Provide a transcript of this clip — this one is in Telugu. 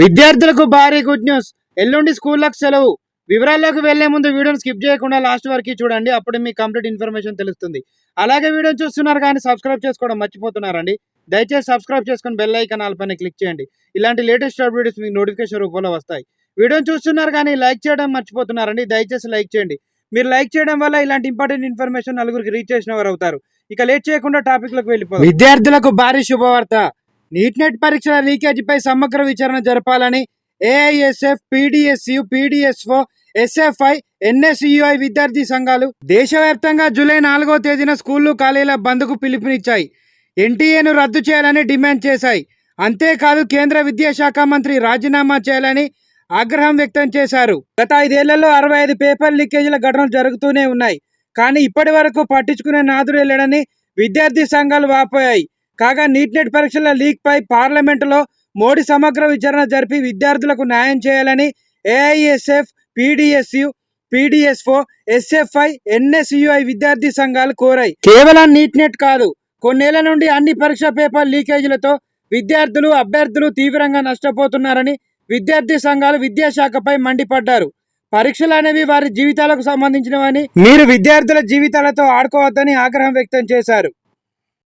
విద్యార్థులకు భారీ గుడ్ న్యూస్ ఎల్లుండి స్కూళ్ళకు సెలవు. వివరాల్లోకి వెళ్ళే ముందు వీడియోని స్కిప్ చేయకుండా లాస్ట్ వరకు చూడండి అప్పుడు మీకు కంప్లీట్ ఇన్ఫర్మేషన్ తెలుస్తుంది. అలాగే వీడియో చూస్తున్నారు కానీ సబ్స్క్రైబ్ చేసుకోవడం మర్చిపోతున్నారండి. దయచేసి సబ్స్క్రైబ్ చేసుకొని బెల్ ఐకాన్ ఆల్పైన క్లిక్ చేయండి. ఇలాంటి లేటెస్ట్ అప్డేట్స్ మీకు నోటిఫికేషన్ రూపంలో వస్తాయి. వీడియోని చూస్తున్నారు కానీ లైక్ చేయడం మర్చిపోతున్నారండి దయచేసి లైక్ చేయండి. మీరు లైక్ చేయడం వల్ల ఇలాంటి ఇంపార్టెంట్ ఇన్ఫర్మేషన్ నలుగురికి రీచ్ చేసిన వారు అవుతారు. ఇక లేట్ చేయకుండా టాపిక్లోకి వెళ్ళిపోయి విద్యార్థులకు భారీ శుభవార్త. నీట్ నెట్ పరీక్షల లీకేజీపై సమగ్ర విచారణ జరపాలని AISF PDSU PDSO SFI NSUI విద్యార్థి సంఘాలు దేశవ్యాప్తంగా జూలై నాలుగో తేదీన స్కూళ్ళు కాలేజీల బంద్కు పిలుపునిచ్చాయి. ఎన్టీఏను రద్దు చేయాలని డిమాండ్ చేశాయి. అంతేకాదు కేంద్ర విద్యాశాఖ మంత్రి రాజీనామా చేయాలని ఆగ్రహం వ్యక్తం చేశారు. గత ఐదేళ్ళలో అరవై ఐదు పేపర్ లీకేజీల ఘటనలు జరుగుతూనే ఉన్నాయి. కానీ ఇప్పటి వరకు పట్టించుకునే నాదుడే లేడని విద్యార్థి సంఘాలు వాపోయాయి. కాగా నీట్ నెట్ పరీక్షల లీక్పై పార్లమెంటులో మోడీ సమగ్ర విచారణ జరిపి విద్యార్థులకు న్యాయం చేయాలని AISF PDSU PDSO SFI NSUI విద్యార్థి సంఘాలు కోరాయి. కేవలం నీట్ నెట్ కాదు కొన్నేళ్ళ నుండి అన్ని పరీక్ష పేపర్ లీకేజీలతో విద్యార్థులు అభ్యర్థులు తీవ్రంగా నష్టపోతున్నారని విద్యార్థి సంఘాలు విద్యాశాఖపై మండిపడ్డారు. పరీక్షలు అనేవి వారి జీవితాలకు సంబంధించినవని మీరు విద్యార్థుల జీవితాలతో ఆడుకోవద్దని ఆగ్రహం వ్యక్తం చేశారు.